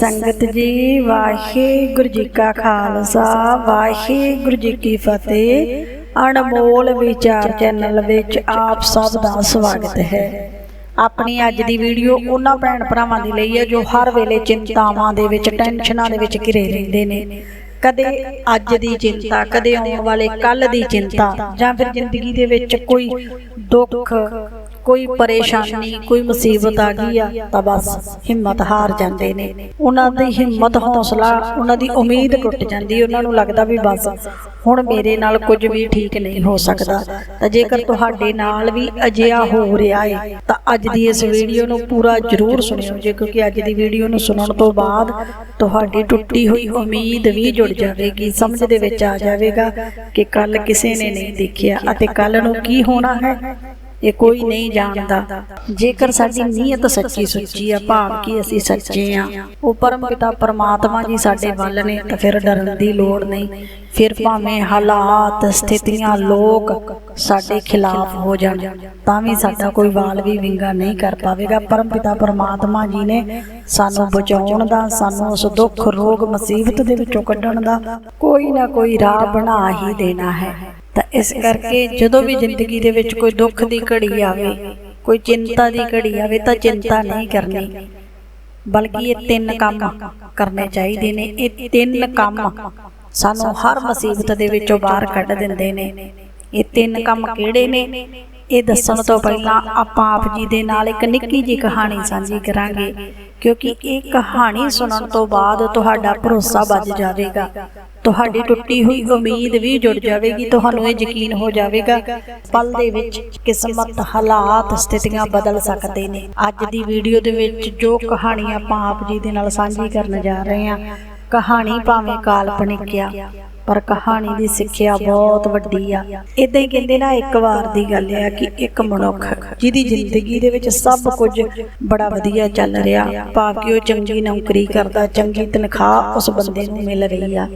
ਸੰਗਤ ਜੀ, ਵਾਹਿਗੁਰੂ ਜੀ ਕਾ ਖਾਲਸਾ, ਵਾਹਿਗੁਰੂ ਜੀ ਕੀ ਫਤਿਹ। ਅਨਮੋਲ ਵਿਚਾਰ ਚੈਨਲ ਵਿੱਚ ਆਪ ਸਭ ਦਾ ਸਵਾਗਤ ਹੈ। ਆਪਣੀ ਅੱਜ ਦੀ ਵੀਡੀਓ ਉਹਨਾਂ ਭੈਣ ਭਰਾਵਾਂ ਦੀ ਲਈ ਹੈ, ਜੋ ਹਰ ਵੇਲੇ ਚਿੰਤਾਵਾਂ ਦੇ ਵਿੱਚ, ਟੈਨਸ਼ਨਾਂ ਦੇ ਵਿੱਚ ਘਿਰੇ ਰਹਿੰਦੇ ਨੇ। ਕਦੇ ਅੱਜ ਦੀ ਚਿੰਤਾ, ਕਦੇ ਆਉਣ ਵਾਲੇ ਕੱਲ ਦੀ ਚਿੰਤਾ, ਜਾਂ ਫਿਰ ਜ਼ਿੰਦਗੀ ਦੇ ਵਿੱਚ ਕੋਈ ਦੁੱਖ ਕੋਈ ਪਰੇਸ਼ਾਨੀ, ਕੋਈ ਮੁਸੀਬਤ ਆ ਗਈ ਆ, ਤਾਂ ਬਸ ਹਿੰਮਤ ਹਾਰ ਜਾਂਦੇ ਨੇ। ਉਹਨਾਂ ਦੀ ਹਿੰਮਤ, ਹੌਸਲਾ, ਉਹਨਾਂ ਦੀ ਉਮੀਦ ਟੁੱਟ ਜਾਂਦੀ, ਉਹਨਾਂ ਨੂੰ ਲੱਗਦਾ ਵੀ ਬਸ ਹੁਣ ਮੇਰੇ ਨਾਲ ਕੁਝ ਵੀ ਠੀਕ ਨਹੀਂ ਹੋ ਸਕਦਾ। ਤਾਂ ਜੇਕਰ ਤੁਹਾਡੇ ਨਾਲ ਵੀ ਅਜਿਹਾ ਹੋ ਰਿਹਾ ਹੈ ਤਾਂ ਅੱਜ ਦੀ ਇਸ ਵੀਡੀਓ ਨੂੰ ਪੂਰਾ ਜ਼ਰੂਰ ਸੁਣਿਓ। ਜੇ ਕਿਉਂਕਿ ਅੱਜ ਦੀ ਵੀਡੀਓ ਨੂੰ ਸੁਣਨ ਤੋਂ ਬਾਅਦ ਤੁਹਾਡੀ ਟੁੱਟੀ ਹੋਈ ਉਮੀਦ ਵੀ ਜੁੜ ਜਾਵੇਗੀ, ਸਮਝ ਦੇ ਵਿੱਚ ਆ ਜਾਵੇਗਾ ਕਿ ਕੱਲ ਕਿਸੇ ਨੇ ਨਹੀਂ ਦੇਖਿਆ ਅਤੇ ਕੱਲ ਨੂੰ ਕੀ ਹੋਣਾ ਹੈ। ਇਹ ਕੋਈ ਨਹੀਂ ਜਾਣਦਾ। ਜੇਕਰ ਸਾਡੀ ਨੀਅਤ ਸੱਚੀ ਸੁੱਚੀ ਆ ਭਾਵ ਕਿ ਅਸੀਂ ਸੱਚੇ ਆ ਉਹ ਪਰਮ ਪਿਤਾ ਪਰਮਾਤਮਾ ਜੀ ਸਾਡੇ ਵੱਲ ਨੇ ਤਾਂ ਫਿਰ ਡਰਨ ਦੀ ਲੋੜ ਨਹੀਂ। ਫਿਰ ਭਾਵੇਂ ਹਾਲਾਤ ਸਥਿਤੀਆਂ ਲੋਕ ਸਾਡੇ ਖਿਲਾਫ ਹੋ ਜਾਣ ਤਾਂ ਵੀ ਸਾਡਾ ਕੋਈ ਵਾਲ ਵੀ ਵਿੰਗਾ ਨਹੀਂ ਕਰ ਪਾਵੇਗਾ। ਪਰਮ ਪਿਤਾ ਪਰਮਾਤਮਾ ਜੀ ਨੇ ਸਾਨੂੰ ਬਚਾਉਣ ਦਾ ਸਾਨੂੰ ਉਸ ਦੁੱਖ ਰੋਗ ਮੁਸੀਬਤ ਦੇ ਵਿੱਚੋਂ ਕੱਢਣ ਦਾ ਕੋਈ ਨਾ ਕੋਈ ਰਾਹ ਬਣਾ ਹੀ ਦੇਣਾ ਹੈ। ਤਾਂ ਇਸ ਕਰਕੇ ਜਦੋਂ ਵੀ ਜ਼ਿੰਦਗੀ ਦੇ ਵਿੱਚ ਕੋਈ ਦੁੱਖ ਦੀ ਘੜੀ ਆਵੇ ਕੋਈ ਚਿੰਤਾ ਦੀ ਘੜੀ ਆਵੇ ਤਾਂ ਚਿੰਤਾ ਨਹੀਂ ਕਰਨੀ। ਬਲਕਿ ਇਹ ਤਿੰਨ ਕੰਮ ਕਰਨੇ ਚਾਹੀਦੇ ਨੇ। ਇਹ ਤਿੰਨ ਕੰਮ ਸਾਨੂੰ ਹਰ ਮੁਸੀਬਤ ਦੇ ਵਿੱਚੋਂ ਬਾਹਰ ਕੱਢ ਦਿੰਦੇ ਨੇ। ਇਹ ਤਿੰਨ ਕੰਮ ਕਿਹੜੇ ਨੇ? ਇਹ ਦੱਸਣ ਤੋਂ ਪਹਿਲਾਂ ਆਪਾਂ ਆਪ ਜੀ ਦੇ ਨਾਲ ਇੱਕ ਨਿੱਕੀ ਜਿਹੀ ਕਹਾਣੀ ਸਾਂਝੀ ਕਰਾਂਗੇ। ਕਿਉਂਕਿ ਇਹ ਕਹਾਣੀ ਸੁਣਨ ਤੋਂ ਬਾਅਦ ਤੁਹਾਡਾ ਭਰੋਸਾ ਵੱਜ ਜਾਵੇਗਾ। ਤੁਹਾਡੀ ਟੁੱਟੀ ਹੋਈ ਉਮੀਦ ਵੀ ਜੁੜ ਜਾਵੇਗੀ, ਤੁਹਾਨੂੰ ਇਹ ਯਕੀਨ ਹੋ ਜਾਵੇਗਾ, ਪਲ ਦੇ ਵਿੱਚ ਕਿਸਮਤ ਹਾਲਾਤ, ਸਥਿਤੀਆਂ ਬਦਲ ਸਕਦੇ ਨੇ। ਅੱਜ ਦੀ ਵੀਡੀਓ ਦੇ ਵਿੱਚ ਜੋ ਕਹਾਣੀ ਆਪਾਂ ਆਪ ਜੀ ਦੇ ਨਾਲ ਸਾਂਝੀ ਕਰਨ ਜਾ ਰਹੇ ਹਾਂ, ਕਹਾਣੀ ਭਾਵੇਂ ਕਾਲਪਨਿਕ ਆ, ਪਰ ਕਹਾਣੀ ਦੀ ਸਿੱਖਿਆ ਬਹੁਤ ਵੱਡੀ ਆ। ਇਦਾਂ ਹੀ ਕਹਿੰਦੇ ਨਾ, ਇੱਕ ਵਾਰ ਦੀ ਗੱਲ ਆ ਕਿ ਇੱਕ ਮਨੁੱਖ ਜਿਹਦੀ ਜ਼ਿੰਦਗੀ ਦੇ ਵਿੱਚ ਸਭ ਕੁਝ ਬੜਾ ਵਧੀਆ ਚੱਲ ਰਿਹਾ, ਭਾਵ ਕਿ ਉਹ ਚੰਗੀ ਨੌਕਰੀ ਕਰਦਾ, ਚੰਗੀ ਤਨਖਾਹ ਉਸ ਬੰਦੇ ਨੂੰ ਮਿਲ ਰਹੀ ਆ।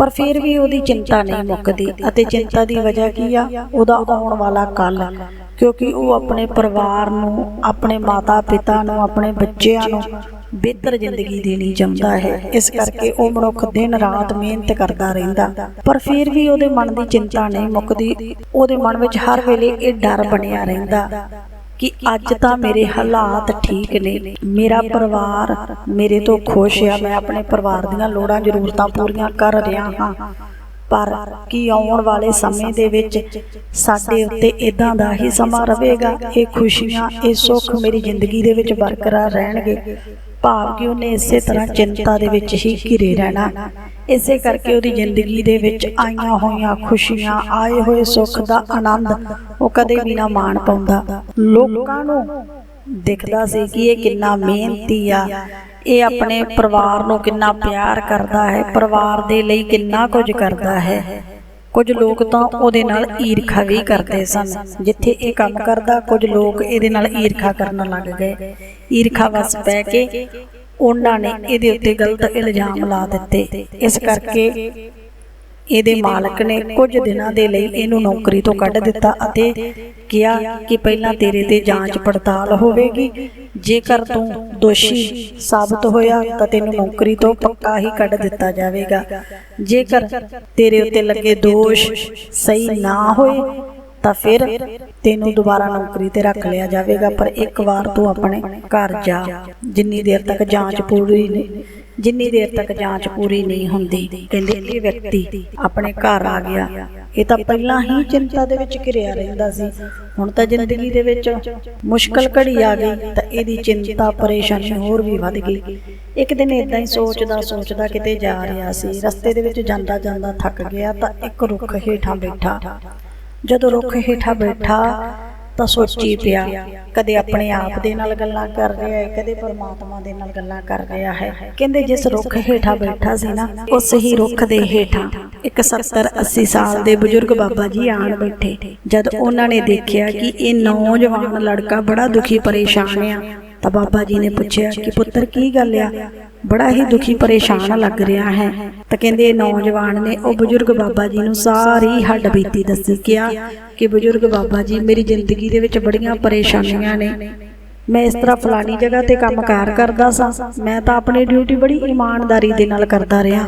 ਪਰ ਫਿਰ ਵੀ ਉਹਦੀ ਚਿੰਤਾ ਨਹੀਂ ਮੁੱਕਦੀ ਅਤੇ ਚਿੰਤਾ ਦੀ ਵਜ੍ਹਾ ਕੀ ਆ? ਉਹਦਾ ਆਉਣ ਵਾਲਾ ਕੱਲ ਕਿਉਂਕਿ ਉਹ ਆਪਣੇ ਪਰਿਵਾਰ ਨੂੰ, ਆਪਣੇ ਮਾਤਾ ਪਿਤਾ ਨੂੰ, ਆਪਣੇ ਬੱਚਿਆਂ ਨੂੰ ਬਿਹਤਰ ਜ਼ਿੰਦਗੀ ਦੇਣੀ ਚਾਹੁੰਦਾ ਹੈ। ਇਸ ਕਰਕੇ ਉਹ ਮਨੁੱਖ ਦਿਨ ਰਾਤ ਮਿਹਨਤ ਕਰਦਾ ਰਹਿੰਦਾ। ਪਰ ਫਿਰ ਵੀ ਉਹਦੇ ਮਨ ਦੀ ਚਿੰਤਾ ਨਹੀਂ ਮੁੱਕਦੀ। ਉਹਦੇ ਮਨ ਵਿੱਚ ਹਰ ਵੇਲੇ ਇਹ ਡਰ ਬਣਿਆ ਰਹਿੰਦਾ। ਕਿ ਅੱਜ ਤਾਂ ਮੇਰੇ ਹਾਲਾਤ ਠੀਕ ਨੇ। ਮੇਰਾ ਪਰਿਵਾਰ ਮੇਰੇ ਤੋਂ ਖੁਸ਼ ਆ। ਮੈਂ ਆਪਣੇ ਪਰਿਵਾਰ ਦੀਆਂ ਲੋੜਾਂ, ਜ਼ਰੂਰਤਾਂ ਪੂਰੀਆਂ ਕਰ ਰਿਹਾ ਹਾਂ। ਪਰ ਕੀ ਆਉਣ ਵਾਲੇ ਸਮੇਂ ਦੇ ਵਿੱਚ ਸਾਡੇ ਉੱਤੇ ਇਦਾਂ ਦਾ ਹੀ ਸਮਾਂ ਰਹੇਗਾ? ਇਹ ਖੁਸ਼ੀਆਂ, ਇਹ ਸੁੱਖ ਮੇਰੀ ਜ਼ਿੰਦਗੀ ਦੇ ਵਿੱਚ ਬਰਕਰਾਰ ਰਹਿਣਗੇ। ਭਾਵ ਕਿ ਉਹਨੇ ਇਸੇ ਤਰ੍ਹਾਂ ਚਿੰਤਾ ਦੇ ਵਿੱਚ ਹੀ ਘਿਰੇ ਰਹਿਣਾ। ਇਸੇ ਕਰਕੇ ਉਹਦੀ ਜ਼ਿੰਦਗੀ ਦੇ ਵਿੱਚ ਆਈਆਂ ਹੋਈਆਂ ਖੁਸ਼ੀਆਂ, ਆਏ ਹੋਏ ਸੁੱਖ ਦਾ ਆਨੰਦ ਉਹ ਕਦੇ ਵੀ ਨਾ ਮਾਣ ਪਾਉਂਦਾ। ਲੋਕਾਂ ਨੂੰ ਦਿਖਦਾ ਸੀ ਕਿ ਇਹ ਕਿੰਨਾ ਮਿਹਨਤੀ ਆ। ਇਹ ਆਪਣੇ ਪਰਿਵਾਰ ਨੂੰ ਕਿੰਨਾ ਪਿਆਰ ਕਰਦਾ ਹੈ, ਪਰਿਵਾਰ ਦੇ ਲਈ ਕਿੰਨਾ ਕੁਝ ਕਰਦਾ ਹੈ। ਕੁਝ ਲੋਕ ਤਾਂ ਉਹਦੇ ਨਾਲ ਈਰਖਾ ਵੀ ਕਰਦੇ ਸਨ। ਜਿੱਥੇ ਇਹ ਕੰਮ ਕਰਦਾ, ਕੁਝ ਲੋਕ ਇਹਦੇ ਨਾਲ ਈਰਖਾ ਕਰਨ ਲੱਗ ਗਏ। ਈਰਖਾ ਵਸ ਪੈ ਕੇ ਉਹਨਾਂ ਨੇ ਇਹਦੇ ਉੱਤੇ ਗਲਤ ਇਲਜ਼ਾਮ ਲਾ ਦਿੱਤੇ। ਇਸ ਕਰਕੇ ਇਹਦੇ ਮਾਲਕ ਨੇ ਕੁਝ ਦਿਨਾਂ ਦੇ ਲਈ ਇਹਨੂੰ ਨੌਕਰੀ ਤੋਂ ਕੱਢ ਦਿੱਤਾ ਅਤੇ ਕਿਹਾ ਕਿ ਪਹਿਲਾਂ ਤੇਰੇ ਤੇ ਜਾਂਚ ਪੜਤਾਲ ਹੋਵੇਗੀ। ਜੇਕਰ ਤੂੰ ਦੋਸ਼ੀ ਸਾਬਤ ਹੋਇਆ ਤਾਂ ਤੈਨੂੰ ਨੌਕਰੀ ਤੋਂ ਪੱਕਾ ਹੀ ਕੱਢ ਦਿੱਤਾ ਜਾਵੇਗਾ। ਜੇਕਰ ਤੇਰੇ ਉੱਤੇ ਲੱਗੇ ਦੋਸ਼ ਸਹੀ ਨਾ ਹੋਏ ਤਾਂ ਫਿਰ ਤੈਨੂੰ ਦੁਬਾਰਾ ਨੌਕਰੀ ਤੇ ਰੱਖ ਲਿਆ ਜਾਵੇਗਾ ਪਰ ਇੱਕ ਵਾਰ ਤੂੰ ਆਪਣੇ ਘਰ ਜਾ। ਜਿੰਨੀ ਦੇਰ ਤੱਕ ਜਾਂਚ ਪੂਰੀ ਨਹੀਂ ਜਿੰਨੀ ਦੇਰ ਤੱਕ ਜਾਂਚ ਪੂਰੀ ਨਹੀਂ ਹੁੰਦੀ, ਕਹਿੰਦੇ ਇਹ ਵਿਅਕਤੀ ਆਪਣੇ ਘਰ ਆ ਗਿਆ। ਇਹ ਤਾਂ ਪਹਿਲਾਂ ਹੀ ਚਿੰਤਾ ਦੇ ਵਿੱਚ ਘਿਰਿਆ ਰਹਿੰਦਾ ਸੀ। ਹੁਣ ਤਾਂ ਜ਼ਿੰਦਗੀ ਦੇ ਵਿੱਚ ਮੁਸ਼ਕਲ ਘੜੀ ਆ ਗਈ, ਤਾਂ ਇਹਦੀ ਚਿੰਤਾ, ਪਰੇਸ਼ਾਨੀ ਹੋਰ ਵੀ ਵੱਧ ਗਈ। ਇੱਕ ਦਿਨ ਇਦਾਂ ਹੀ ਸੋਚਦਾ ਸੋਚਦਾ ਕਿਤੇ ਜਾ ਰਿਹਾ ਸੀ। ਰਸਤੇ ਦੇ ਵਿੱਚ ਜਾਂਦਾ ਜਾਂਦਾ ਥੱਕ ਗਿਆ ਤਾਂ ਇੱਕ ਰੁੱਖ ਹੇਠਾਂ ਬੈਠਾ। ਜਦੋਂ ਰੁੱਖ ਹੇਠਾਂ ਬੈਠਾ ਤਾਂ ਸੋਚੀ ਪਿਆ। ਕਦੇ ਆਪਣੇ ਆਪ ਦੇ ਨਾਲ ਗੱਲਾਂ ਕਰ ਰਿਹਾ ਹੈ, ਕਦੇ ਪਰਮਾਤਮਾ ਦੇ ਨਾਲ ਗੱਲਾਂ ਕਰ ਰਿਹਾ ਹੈ। ਕਹਿੰਦੇ ਜਿਸ ਰੁੱਖ ਹੇਠਾਂ ਬੈਠਾ ਸੀ ਨਾ, ਉਸ ਹੀ ਰੁੱਖ ਦੇ ਹੇਠਾਂ ਇੱਕ 70 80 ਸਾਲ ਦੇ ਬਜ਼ੁਰਗ ਬਾਬਾ ਜੀ ਆਣ ਬੈਠੇ। ਜਦ ਉਹਨਾਂ ਨੇ ਦੇਖਿਆ ਕਿ ਇਹ ਨੌਜਵਾਨ ਲੜਕਾ ਬੜਾ ਦੁਖੀ ਪਰੇਸ਼ਾਨ ਆ ਤਾਂ ਬਾਬਾ ਜੀ ਨੇ ਪੁੱਛਿਆ ਕਿ ਪੁੱਤਰ, ਕੀ ਗੱਲ ਆ? ਬੜਾ ਹੀ ਦੁਖੀ ਪਰੇਸ਼ਾਨ ਲੱਗ ਰਿਹਾ ਹੈ। ਤਾਂ ਕਹਿੰਦੇ ਨੌਜਵਾਨ ਨੇ ਉਹ ਬਜ਼ੁਰਗ ਬਾਬਾ ਜੀ ਨੂੰ ਸਾਰੀ ਹੱਡ ਬੀਤੀ ਦੱਸੀ, ਕਿਹਾ ਕਿ ਬਜ਼ੁਰਗ ਬਾਬਾ ਜੀ, ਮੇਰੀ ਜ਼ਿੰਦਗੀ ਦੇ ਵਿੱਚ ਬੜੀਆਂ ਪਰੇਸ਼ਾਨੀਆਂ ਨੇ। ਮੈਂ ਇਸ ਤਰ੍ਹਾਂ ਫਲਾਨੀ ਜਗ੍ਹਾ ਤੇ ਕੰਮ ਕਾਰ ਕਰਦਾ ਸਾਂ। ਮੈਂ ਤਾਂ ਆਪਣੀ ਡਿਊਟੀ ਬੜੀ ਇਮਾਨਦਾਰੀ ਦੇ ਨਾਲ ਕਰਦਾ ਰਿਹਾ।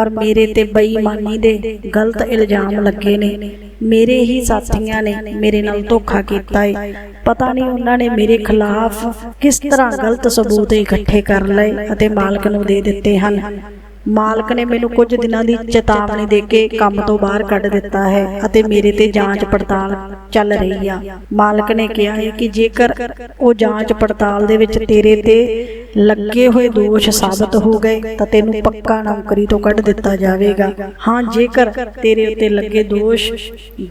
ਪਰ ਮੇਰੇ ਤੇ ਬੇਈਮਾਨੀ ਦੇ ਗਲਤ ਇਲਜ਼ਾਮ ਲੱਗੇ ਨੇ। ਮੇਰੇ ਹੀ ਸਾਥੀਆਂ ਨੇ ਮੇਰੇ ਨਾਲ ਧੋਖਾ ਕੀਤਾ ਏ। ਪਤਾ ਨਹੀਂ ਉਹਨਾਂ ਨੇ ਮੇਰੇ ਖਿਲਾਫ ਕਿਸ ਤਰ੍ਹਾਂ ਗਲਤ ਸਬੂਤ ਇਕੱਠੇ ਕਰ ਲਏ ਅਤੇ ਮਾਲਕ ਨੂੰ ਦੇ ਦਿੱਤੇ ਹਨ। ਮਾਲਕ ਨੇ ਮੈਨੂੰ ਕੁਝ ਦਿਨਾਂ ਦੀ ਚੇਤਾਵਨੀ ਦੇ ਕੇ ਕੰਮ ਤੋਂ ਬਾਹਰ ਕੱਢ ਦਿੱਤਾ ਹੈ ਅਤੇ ਮੇਰੇ ਤੇ ਜਾਂਚ ਪੜਤਾਲ ਚੱਲ ਰਹੀ ਆ। ਮਾਲਕ ਨੇ ਕਿਹਾ ਹੈ ਕਿ ਜੇਕਰ ਉਹ ਜਾਂਚ ਪੜਤਾਲ ਦੇ ਵਿੱਚ ਤੇਰੇ ਤੇ ਲੱਗੇ ਹੋਏ ਦੋਸ਼ ਸਾਬਤ ਹੋ ਗਏ, ਤਾਂ ਤੈਨੂੰ ਪੱਕਾ ਨੌਕਰੀ ਤੋਂ ਕੱਢ ਦਿੱਤਾ ਜਾਵੇਗਾ। ਹਾਂ, ਜੇਕਰ ਤੇਰੇ ਉੱਤੇ ਲੱਗੇ ਦੋਸ਼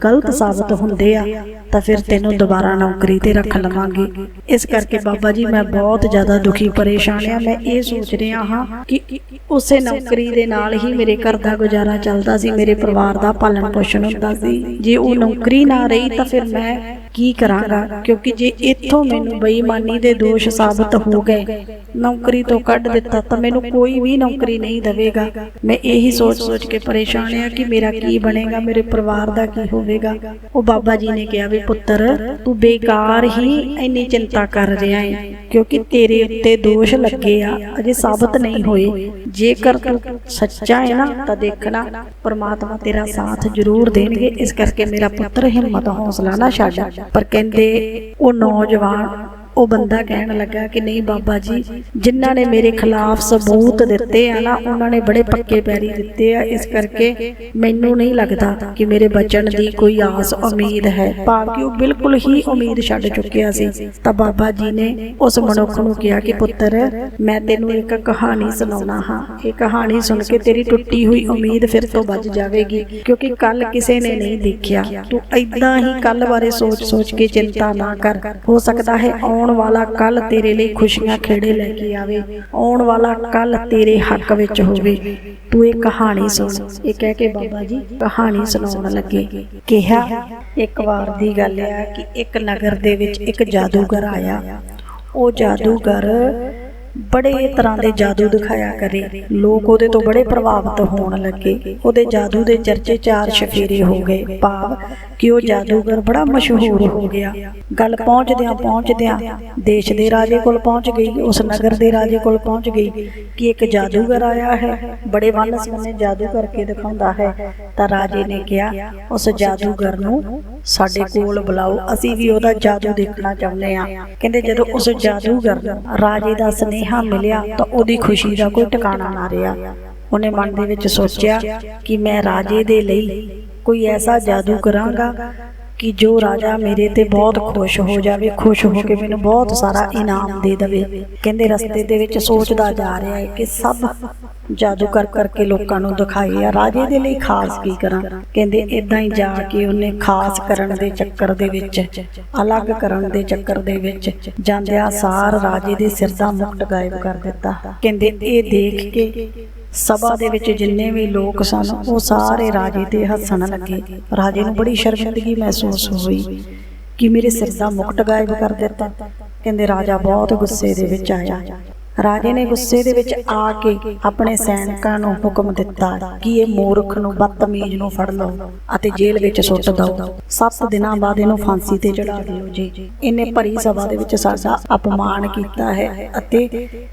ਗਲਤ ਸਾਬਤ ਹੁੰਦੇ ਆ ਤਾਂ ਫਿਰ ਤੈਨੂੰ ਦੁਬਾਰਾ ਨੌਕਰੀ ਤੇ ਰੱਖ ਲਵਾਂਗੇ। ਇਸ ਕਰਕੇ ਬਾਬਾ ਜੀ ਮੈਂ ਬਹੁਤ ਜ਼ਿਆਦਾ ਦੁਖੀ ਪਰੇਸ਼ਾਨ ਆ। ਮੈਂ ਇਹ ਸੋਚ ਰਿਹਾ ਹਾਂ ਕਿ ਉਸੇ ਨੌਕਰੀ ਦੇ ਨਾਲ ਹੀ ਮੇਰੇ ਘਰ ਦਾ ਗੁਜ਼ਾਰਾ ਚੱਲਦਾ ਸੀ ਮੇਰੇ ਪਰਿਵਾਰ ਦਾ ਪਾਲਣ ਪੋਸ਼ਣ ਹੁੰਦਾ ਸੀ। ਜੇ ਉਹ ਨੌਕਰੀ ਨਾ ਰਹੀ ਤਾਂ ਫਿਰ ਮੈਂ ਕੀ ਕਰਾਂਗਾ? ਕਿਉਂਕਿ ਜੇ ਇੱਥੋਂ ਮੈਨੂੰ ਬੇਈਮਾਨੀ ਦੇ ਦੋਸ਼ ਸਾਬਤ ਹੋ ਗਏ, ਨੌਕਰੀ ਤੋਂ ਕੱਢ ਦਿੱਤਾ, ਤਾਂ ਮੈਨੂੰ ਕੋਈ ਵੀ ਨੌਕਰੀ ਨਹੀਂ ਦੇਵੇਗਾ। ਮੈਂ ਇਹੀ ਸੋਚ-ਸੋਚ ਕੇ ਪਰੇਸ਼ਾਨ ਆ ਕਿ ਮੇਰਾ ਕੀ ਬਣੇਗਾ, ਮੇਰੇ ਪਰਿਵਾਰ ਦਾ ਕੀ ਹੋਵੇਗਾ। ਉਹ ਬਾਬਾ ਜੀ ਨੇ ਕਿਹਾ ਵੀ, ਪੁੱਤਰ, ਤੂੰ ਬੇਕਾਰ ਹੀ ਇੰਨੀ ਚਿੰਤਾ ਕਰ ਰਿਹਾ ਹੈ ਕਿਉਂਕਿ ਤੇਰੇ ਉੱਤੇ ਦੋਸ਼ ਲੱਗੇ ਆ, ਅਜੇ ਸਾਬਤ ਨਹੀਂ ਹੋਏ। ਜੇਕਰ ਤੂੰ ਸੱਚਾ ਹੈ ਨਾ, ਤਾਂ ਦੇਖਣਾ, ਪਰਮਾਤਮਾ ਤੇਰਾ ਸਾਥ ਜ਼ਰੂਰ ਦੇਣਗੇ। ਇਸ ਕਰਕੇ ਮੇਰਾ ਪੁੱਤਰ ਹਿੰਮਤ, ਹੌਸਲਾ ਨਾ ਛੱਡ। ਪਰ ਕਹਿੰਦੇ, ਉਹ ਨੌਜਵਾਨ ਉਹ ਬੰਦਾ ਕਹਿਣ ਲੱਗਾ ਕਿ ਨਹੀਂ ਬਾਬਾ ਜੀ, ਜਿਨ੍ਹਾਂ ਨੇ ਮੇਰੇ ਖਿਲਾਫ ਸਬੂਤ ਦਿੱਤੇ ਆ ਨਾ, ਉਹਨਾਂ ਨੇ ਬੜੇ ਪੱਕੇ ਪੈਰੀ ਦਿੱਤੇ ਆ। ਇਸ ਕਰਕੇ ਮੈਨੂੰ ਨਹੀਂ ਲੱਗਦਾ ਕਿ ਮੇਰੇ ਬਚਣ ਦੀ ਕੋਈ ਆਸ, ਉਮੀਦ ਹੈ। ਭਾਵ ਕਿ ਉਹ ਬਿਲਕੁਲ ਹੀ ਉਮੀਦ ਛੱਡ ਚੁੱਕਿਆ ਸੀ। ਤਾਂ ਬਾਬਾ ਜੀ ਨੇ ਉਸ ਮਨੁੱਖ ਨੂੰ ਕਿਹਾ ਕਿ ਪੁੱਤਰ, ਮੈਂ ਤੈਨੂੰ ਇੱਕ ਕਹਾਣੀ ਸੁਣਾਉਣਾ ਹਾਂ। ਇਹ ਕਹਾਣੀ ਸੁਣ ਕੇ ਤੇਰੀ ਟੁੱਟੀ ਹੋਈ ਉਮੀਦ ਫਿਰ ਤੋਂ ਬਚ ਜਾਵੇਗੀ, ਕਿਉਂਕਿ ਕੱਲ ਕਿਸੇ ਨੇ ਨਹੀਂ ਦੇਖਿਆ। ਤੂੰ ਐਦਾਂ ਹੀ ਕੱਲ ਬਾਰੇ ਸੋਚ-ਸੋਚ ਕੇ ਚਿੰਤਾ ਨਾ ਕਰ। ਹੋ ਸਕਦਾ ਹੈ ਆਉਣ ਵਾਲਾ ਕੱਲ ਤੇਰੇ ਲਈ ਖੁਸ਼ੀਆਂ ਖੇੜੇ ਲੈ ਕੇ ਆਵੇ। ਆਉਣ ਵਾਲਾ ਕੱਲ ਤੇਰੇ ਹੱਕ ਵਿੱਚ ਹੋਵੇ। ਤੂੰ ਇਹ ਕਹਾਣੀ ਸੁਣ। ਇਹ ਕਹਿ ਕੇ ਬਾਬਾ ਜੀ ਕਹਾਣੀ ਸੁਣਾਉਣ ਲੱਗੇ। ਕਿਹਾ, ਇੱਕ ਵਾਰ ਦੀ ਗੱਲ ਆ ਕਿ ਇੱਕ ਨਗਰ ਦੇ ਵਿੱਚ ਇੱਕ ਜਾਦੂਗਰ ਆਇਆ। ਉਹ ਜਾਦੂਗਰ ਬੜੇ ਤਰ੍ਹਾਂ ਦੇ ਜਾਦੂ ਦਿਖਾਇਆ ਕਰੇ। ਲੋਕ ਉਹਦੇ ਤੋਂ ਬੜੇ ਪ੍ਰਭਾਵਿਤ ਹੋਣ ਲੱਗੇ। ਉਹਦੇ ਜਾਦੂ ਦੇ ਚਰਚੇ ਚਾਰ ਸ਼ਫੀਰੇ ਹੋ ਗਏ। ਭਾਵ ਕਿ ਉਹ ਜਾਦੂਗਰ ਬੜਾ ਮਸ਼ਹੂਰ ਹੋ ਗਿਆ। ਗੱਲ ਪਹੁੰਚਦਿਆਂ ਪਹੁੰਚਦਿਆਂ ਦੇਸ਼ ਦੇ ਰਾਜੇ ਕੋਲ ਪਹੁੰਚ ਗਈ। ਉਸ ਨਗਰ ਦੇ ਰਾਜੇ ਕੋਲ ਪਹੁੰਚ ਗਈ ਕਿ ਇੱਕ ਜਾਦੂਗਰ ਆਇਆ ਹੈ। ਬੜੇ ਵੰਨ ਸੁਵੰਨੇ ਜਾਦੂ ਕਰਕੇ ਦਿਖਾਉਂਦਾ ਹੈ। ਤਾਂ ਰਾਜੇ ਨੇ ਕਿਹਾ ਉਸ ਜਾਦੂਗਰ ਨੂੰ ਸਾਡੇ ਕੋਲ ਬੁਲਾਓ। ਅਸੀਂ ਵੀ ਉਹਦਾ ਜਾਦੂ ਦੇਖਣਾ ਚਾਹੁੰਦੇ ਆ ਕਹਿੰਦੇ ਜਦੋਂ ਉਸ ਜਾਦੂਗਰ ਰਾਜੇ ਦਾ ਸੁਨੇਹਾ ਮਿਲਿਆ ਤਾਂ ਉਹਦੀ ਖੁਸ਼ੀ ਦਾ ਕੋਈ ਟਿਕਾਣਾ ਨਾ ਰਿਹਾ। ਉਹਨੇ ਮਨ ਦੇ ਵਿੱਚ ਸੋਚਿਆ ਕਿ ਮੈਂ ਰਾਜੇ ਦੇ ਲਈ ਕੋਈ ਐਸਾ ਜਾਦੂ ਕਰਾਂਗਾ ਕਿ ਜੋ ਰਾਜਾ ਮੇਰੇ ਤੇ ਬਹੁਤ ਖੁਸ਼ ਹੋ ਜਾਵੇ, ਖੁਸ਼ ਹੋ ਕੇ ਮੈਨੂੰ ਬਹੁਤ ਸਾਰਾ ਇਨਾਮ ਦੇ ਦੇਵੇ। ਕਹਿੰਦੇ ਰਸਤੇ ਦੇ ਵਿੱਚ ਸੋਚਦਾ ਜਾ ਰਿਹਾ ਹੈ ਕਿ ਸਭ ਜਾਦੂ ਕਰ ਕਰਕੇ ਲੋਕਾਂ ਨੂੰ ਦਿਖਾਈ ਆ। ਰਾਜੇ ਦੇ ਲਈ ਖਾਸ ਕੀ ਕਰਾਂ? ਕਹਿੰਦੇ ਇਦਾਂ ਹੀ ਜਾ ਕੇ ਉਹਨੇ ਖਾਸ ਕਰਨ ਦੇ ਚੱਕਰ ਦੇ ਵਿੱਚ, ਅਲੱਗ ਕਰਨ ਦੇ ਚੱਕਰ ਦੇ ਵਿੱਚ ਜਾਂਦਿਆਂ ਸਾਰ ਰਾਜੇ ਦੇ ਸਿਰ ਦਾ ਮੁਕਟ ਗਾਇਬ ਕਰ ਦਿੱਤਾ। ਕਹਿੰਦੇ ਇਹ ਦੇਖ ਕੇ ਸਭਾ ਦੇ ਵਿੱਚ ਜਿੰਨੇ ਵੀ ਲੋਕ ਸਨ, ਉਹ ਸਾਰੇ ਰਾਜੇ ਤੇ ਹੱਸਣ ਲੱਗੇ। ਰਾਜੇ ਨੂੰ ਬੜੀ ਸ਼ਰਮਿੰਦਗੀ ਮਹਿਸੂਸ ਹੋਈ ਕਿ ਮੇਰੇ ਸਿਰ ਦਾ ਮੁਕਟ ਗਾਇਬ ਕਰ ਦਿੱਤਾ। ਕਹਿੰਦੇ, ਰਾਜਾ ਬਹੁਤ ਗੁੱਸੇ ਦੇ ਵਿੱਚ ਆਇਆ। ਰਾਜੇ ਨੇ ਗੁੱਸੇ ਦੇ ਵਿੱਚ ਆ ਕੇ ਆਪਣੇ ਸੈਨਿਕਾਂ ਨੂੰ ਹੁਕਮ ਦਿੱਤਾ ਕਿ ਇਹ ਮੂਰਖ ਨੂੰ ਬਦਤਮੀਜ਼ ਨੂੰ ਫੜ ਲਓ ਅਤੇ ਜੇਲ੍ਹ ਵਿੱਚ ਸੁੱਟ ਦਿਓ। 7 ਦਿਨਾਂ ਬਾਅਦ ਇਹਨੂੰ ਫਾਂਸੀ ਤੇ ਚੜਾ ਦਿਓ ਜੀ। ਇਹਨੇ ਭਰੀ ਸਭਾ ਦੇ ਵਿੱਚ ਸਾਡਾ ਅਪਮਾਨ ਕੀਤਾ ਹੈ ਅਤੇ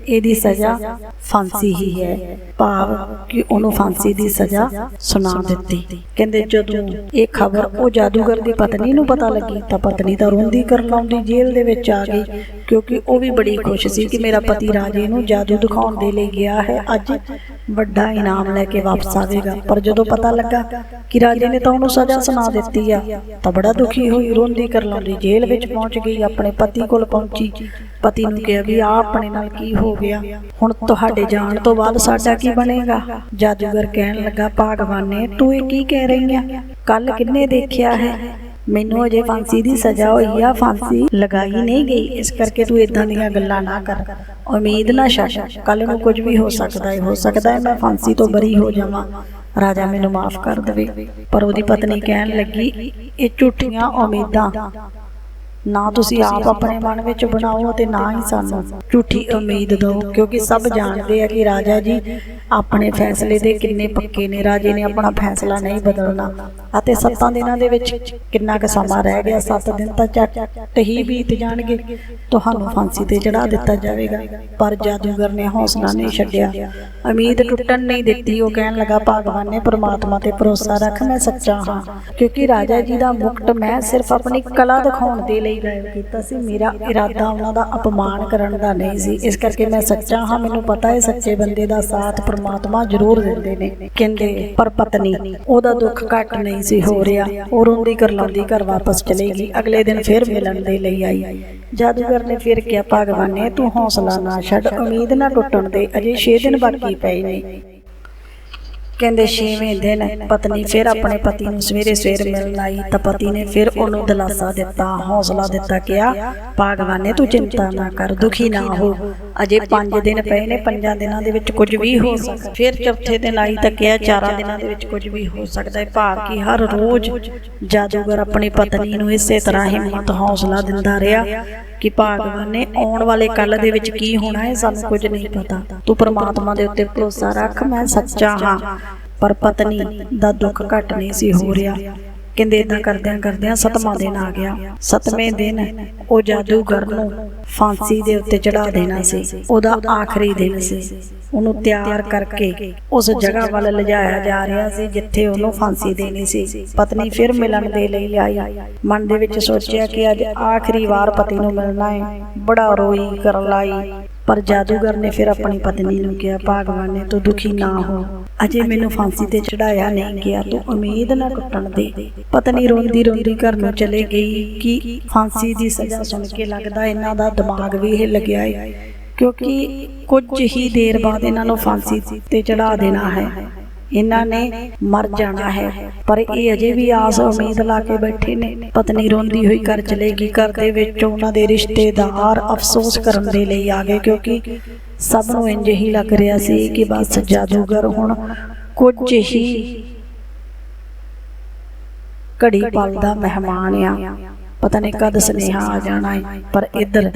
ਇਹਦੀ ਸਜ਼ਾ ਫਾਂਸੀ ਹੀ ਹੈ। ਭਾਵ ਕਿ ਉਹਨੂੰ ਫਾਂਸੀ ਦੀ ਸਜ਼ਾ ਸੁਣਾ ਦਿੱਤੀ। ਕਹਿੰਦੇ, ਜਦੋਂ ਇਹ ਖਬਰ ਉਹ ਜਾਦੂਗਰ ਦੀ ਪਤਨੀ ਨੂੰ ਪਤਾ ਲੱਗੀ ਤਾਂ ਪਤਨੀ ਤਾਂ ਰੋਂਦੀ ਕਰ ਲਾਉਂਦੀ ਜੇਲ੍ਹ ਦੇ ਵਿੱਚ ਆ ਗਈ ਕਿਉਂਕਿ ਉਹ ਵੀ ਬੜੀ ਖੁਸ਼ ਸੀ ਕਿ ਮੇਰਾ ਪਤੀ ਰਾਜੇ ਨੂੰ ਜਾਦੂ ਦਿਖਾਉਣ ਦੇ ਲਈ ਗਿਆ ਹੈ। ਅੱਜ ਵੱਡਾ ਇਨਾਮ ਲੈ ਕੇ ਵਾਪਸ ਆਵੇਗਾ। ਪਰ ਜਦੋਂ ਪਤਾ ਲੱਗਾ ਕਿ ਰਾਜੇ ਨੇ ਤਾਂ ਉਹਨੂੰ ਸਜ਼ਾ ਸੁਣਾ ਦਿੱਤੀ ਆ, ਤਾਂ ਬੜਾ ਦੁਖੀ ਹੋਈ। ਰੋਂਦੀ ਕਰ ਜੇਲ੍ਹ ਵਿੱਚ ਪਹੁੰਚ ਗਈ, ਆਪਣੇ ਪਤੀ ਕੋਲ ਪਹੁੰਚੀ। ਪਤੀ ਨੂੰ ਕਿਹਾ ਵੀ ਆ ਆਪਣੇ ਨਾਲ ਕੀ ਹੋ ਗਿਆ? ਹੁਣ ਤੁਹਾਡੇ ਜਾਣ ਤੋਂ ਬਾਅਦ ਸਾਡਾ ਕੀ ਬਣੇਗਾ? ਜਾਦੂਗਰ ਕਹਿਣ ਲੱਗਾ, ਭਾਗਵਾਨੇ, ਤੂੰ ਇਹ ਕੀ ਕਹਿ ਰਹੀ ਆ ਕੱਲ ਕਿੰਨੇ ਦੇਖਿਆ ਹੈ? ਮੈਨੂੰ ਅਜੇ ਫਾਂਸੀ ਦੀ ਸਜ਼ਾ ਹੋਈ ਆ, ਫਾਂਸੀ ਲਗਾਈ ਨਹੀਂ ਗਈ। ਇਸ ਕਰਕੇ ਤੂੰ ਇਦਾਂ ਦੀਆਂ ਗੱਲਾਂ ਨਾ ਕਰ। ਉਮੀਦ ਨਾ ਛੱਡ। ਕੱਲ ਨੂੰ ਕੁਝ ਵੀ ਹੋ ਸਕਦਾ ਹੈ ਹੋ ਸਕਦਾ ਹੈ ਮੈਂ ਫਾਂਸੀ ਤੋਂ ਬਰੀ ਹੋ ਜਾਵਾਂ। ਰਾਜਾ ਮੈਨੂੰ ਮਾਫ ਕਰ ਦੇਵੇ। ਪਰ ਉਹਦੀ ਪਤਨੀ ਕਹਿਣ ਲੱਗੀ, ਇਹ ਝੂਠੀਆਂ ਉਮੀਦਾਂ। ਨਾ ਤੁਸੀਂ ਆਪ ਆਪਣੇ ਮਨ ਵਿੱਚ ਬਣਾਓ ਤੇ ਨਾ ਹੀ ਸਾਨੂੰ ਝੂਠੀ ਉਮੀਦ ਦਿਓ ਕਿਉਂਕਿ ਸਭ ਜਾਣਦੇ ਆ ਕਿ ਰਾਜਾ ਜੀ ਆਪਣੇ ਫੈਸਲੇ ਦੇ ਕਿੰਨੇ ਪੱਕੇ ਨੇ ਰਾਜੇ ਨੇ ਆਪਣਾ ਫੈਸਲਾ ਨਹੀਂ ਬਦਲਣਾ। ਅਤੇ ਸੱਤਾਂ ਦਿਨਾਂ ਦੇ ਵਿੱਚ ਕਿੰਨਾ ਕੁ ਸਮਾਂ ਰਹਿ ਗਿਆ? 7 ਦਿਨ ਤਾਂ ਝੱਟ ਹੀ ਬੀਤ ਜਾਣਗੇ। ਤੁਹਾਨੂੰ ਫਾਂਸੀ ਤੇ ਚੜਾ ਦਿੱਤਾ ਜਾਵੇਗਾ ਪਰ ਜਾਦੂਗਰ ਨੇ ਹੌਸਲਾ ਨਹੀਂ ਛੱਡਿਆ ਉਮੀਦ ਟੁੱਟਣ ਨਹੀਂ ਦਿੱਤੀ ਉਹ ਕਹਿਣ ਲੱਗਾ ਭਗਵਾਨ ਨੇ ਪ੍ਰਮਾਤਮਾ ਤੇ ਭਰੋਸਾ ਰੱਖ ਮੈਂ ਸੱਚਾ ਹਾਂ ਕਿਉਂਕਿ ਰਾਜਾ ਜੀ ਦਾ ਮੁਕਟ ਮੈਂ ਸਿਰਫ ਆਪਣੀ ਕਲਾ ਦਿਖਾਉਣ ਦੇ ਲਈ ਗਾਇਬ ਕੀਤਾ ਸੀ। ਮੇਰਾ ਇਰਾਦਾ ਉਹਨਾਂ ਦਾ ਅਪਮਾਨ ਕਰਨ ਦਾ ਨਹੀਂ ਸੀ। ਇਸ ਕਰਕੇ ਮੈਂ ਸੱਚਾ ਹਾਂ ਮੈਨੂੰ ਪਤਾ ਹੈ ਸੱਚੇ ਬੰਦੇ ਦਾ ਸਾਥ ਪ੍ਰਮਾਤਮਾ ਜ਼ਰੂਰ ਦਿੰਦੇ ਨੇ। ਕਹਿੰਦੇ ਪਰ ਪਤਨੀ ਉਹਦਾ ਦੁੱਖ ਘੱਟ ਨਹੀਂ ਸੀ ਹੋ ਰਿਹਾ। ਉਹ ਰੋਂਦੀ ਕਰਲਾਉਂਦੀ ਘਰ ਵਾਪਸ ਚਲੇਗੀ ਅਗਲੇ ਦਿਨ ਫਿਰ ਮਿਲਣ ਦੇ ਲਈ ਆਈ। ਜਾਦੂਗਰ ਨੇ ਫਿਰ ਕਿਹਾ ਭਗਵਾਨ ਤੂੰ ਹੌਸਲਾ ਨਾ ਛੱਡ ਉਮੀਦ ਨਾ ਟੁੱਟਣ ਦੇ। ਅਜੇ 6 ਦਿਨ ਬਾਕੀ ਪਏ ਨੇ। ਕਹਿੰਦੇ ਛੇਵੇਂ ਦਿਨ ਪਤਨੀ ਫਿਰ ਆਪਣੇ ਪਤੀ ਨੂੰ ਸਵੇਰੇ ਸਵੇਰ ਮਿਲਣ ਆਈ ਤਾਂ ਪਤੀ ਨੇ ਫਿਰ ਉਹਨੂੰ ਦਿਲਾਸਾ ਦਿੱਤਾ, ਹੌਸਲਾ ਦਿੱਤਾ, ਕਿਹਾ ਭਗਵਾਨ ਤੂੰ ਚਿੰਤਾ ਨਾ ਕਰ, ਦੁਖੀ ਨਾ ਹੋ। ਅਜੇ 5 ਦਿਨ ਪਏ ਨੇ, ਪੰਜਾਂ ਦਿਨਾਂ ਦੇ ਵਿੱਚ ਕੁਝ ਵੀ ਹੋ ਸਕਦਾ ਫਿਰ ਚੌਥੇ ਦਿਨ ਆਈ ਤਾਂ ਕਿਹਾ, ਚਾਰਾਂ ਦਿਨਾਂ ਦੇ ਵਿੱਚ ਕੁਝ ਵੀ ਹੋ ਸਕਦਾ ਹੈ। ਭਾਵ ਕਿ ਹਰ ਰੋਜ਼ ਜਾਦੂਗਰ ਆਪਣੀ ਪਤਨੀ ਨੂੰ ਇਸੇ ਤਰ੍ਹਾਂ ਹਿੰਮਤ, ਹੌਸਲਾ ਦਿੰਦਾ ਰਿਹਾ ਕਿ ਭਗਵਾਨ ਨੇ ਆਉਣ ਵਾਲੇ ਕੱਲ ਦੇ ਵਿੱਚ ਕੀ ਹੋਣਾ ਹੈ, ਸਾਨੂੰ ਕੁਝ ਨਹੀਂ ਪਤਾ। ਤੂੰ ਪ੍ਰਮਾਤਮਾ ਦੇ ਉੱਤੇ ਭਰੋਸਾ ਰੱਖ, ਮੈਂ ਸੱਚਾ ਹਾਂ। ਪਰ ਪਤਨੀ ਦਾ ਦੁੱਖ ਘਟ ਨਹੀਂ ਸੀ ਹੋ ਰਿਹਾ। ਕਹਿੰਦੇ ਇਦਾਂ ਕਰਦਿਆਂ ਕਰਦਿਆਂ ਸਤਵਾਂ ਦਿਨ ਆ ਗਿਆ। ਸਤਵੇਂ ਦਿਨ ਉਹ ਜਾਦੂਗਰ ਨੂੰ ਫਾਂਸੀ ਦੇ ਉੱਤੇ ਚੜਾ ਦੇਣਾ ਸੀ। ਉਹਦਾ ਆਖਰੀ ਦਿਨ ਸੀ। ਉਹਨੂੰ ਤਿਆਰ ਕਰਕੇ ਉਸ ਜਗ੍ਹਾ ਵੱਲ ਲਿਜਾਇਆ ਜਾ ਰਿਹਾ ਸੀ ਜਿੱਥੇ ਉਹਨੂੰ ਫਾਂਸੀ ਦੇਣੀ ਸੀ। ਪਤਨੀ ਫਿਰ ਮਿਲਣ ਦੇ ਲਈ ਆਈ। ਮਨ ਦੇ ਵਿੱਚ ਸੋਚਿਆ ਕਿ ਅੱਜ ਆਖਰੀ ਵਾਰ ਪਤੀ ਨੂੰ ਮਿਲਣਾ ਹੈ ਬੜਾ ਰੋਈ ਕਰਨ ਲਾਈ। ਪਰ ਜਾਦੂਗਰ ਨੇ ਫਿਰ ਆਪਣੀ ਪਤਨੀ ਨੂੰ ਕਿਹਾ, ਭਗਵਾਨ ਨੇ ਤੂੰ ਦੁਖੀ ਨਾ ਹੋ। ਅਜੇ ਮੈਨੂੰ ਫਾਂਸੀ ਤੇ ਚੜਾਇਆ ਨਹੀਂ ਗਿਆ ਤੂੰ ਉਮੀਦ ਨਾ ਟੁੱਟਣ ਦੇ। ਪਤਨੀ ਰੋਂਦੀ ਰੋਂਦੀ ਘਰ ਨੂੰ ਚਲੇ ਗਈ ਕਿ ਫਾਂਸੀ ਦੀ ਸਜ਼ਾ ਸੁਣ ਕੇ ਲੱਗਦਾ ਇਹਨਾਂ ਦਾ ਦਿਮਾਗ ਵੀ ਹਿੱਲ ਗਿਆ ਹੈ ਕਿਉਂਕਿ ਕੁਝ ਹੀ ਦੇਰ ਬਾਅਦ ਇਹਨਾਂ ਨੂੰ ਫਾਂਸੀ ਤੇ ਚੜਾ ਦੇਣਾ ਹੈ। ਇਹਨਾਂ ਨੇ ਮਰ ਜਾਣਾ ਹੈ। ਪਰ ਇਹ ਅਜੇ ਵੀ ਆਸ ਉਮੀਦ ਲਾ ਕੇ ਬੈਠੇ ਨੇ। ਪਤਨੀ ਰੋਂਦੀ ਹੋਈ ਘਰ ਚਲੇਗੀ ਘਰ ਦੇ ਵਿੱਚ ਉਹਨਾਂ ਦੇ ਰਿਸ਼ਤੇਦਾਰ ਅਫਸੋਸ ਕਰਨ ਦੇ ਲਈ ਆ ਗਏ ਕਿਉਂਕਿ ਸਭ ਨੂੰ ਇੰਜ ਹੀ ਲੱਗ ਰਿਹਾ ਸੀ ਕਿ ਬਸ ਜਾਦੂਗਰ ਹੁਣ ਕੁਝ ਹੀ ਘੜੀ ਪਲ ਦਾ ਮਹਿਮਾਨ ਆ। ਪਤਾ ਨਹੀਂ ਕਦ ਸੁਨੇਹਾ ਆ ਜਾਣਾ ਹੈ ਪਰ ਇੱਧਰ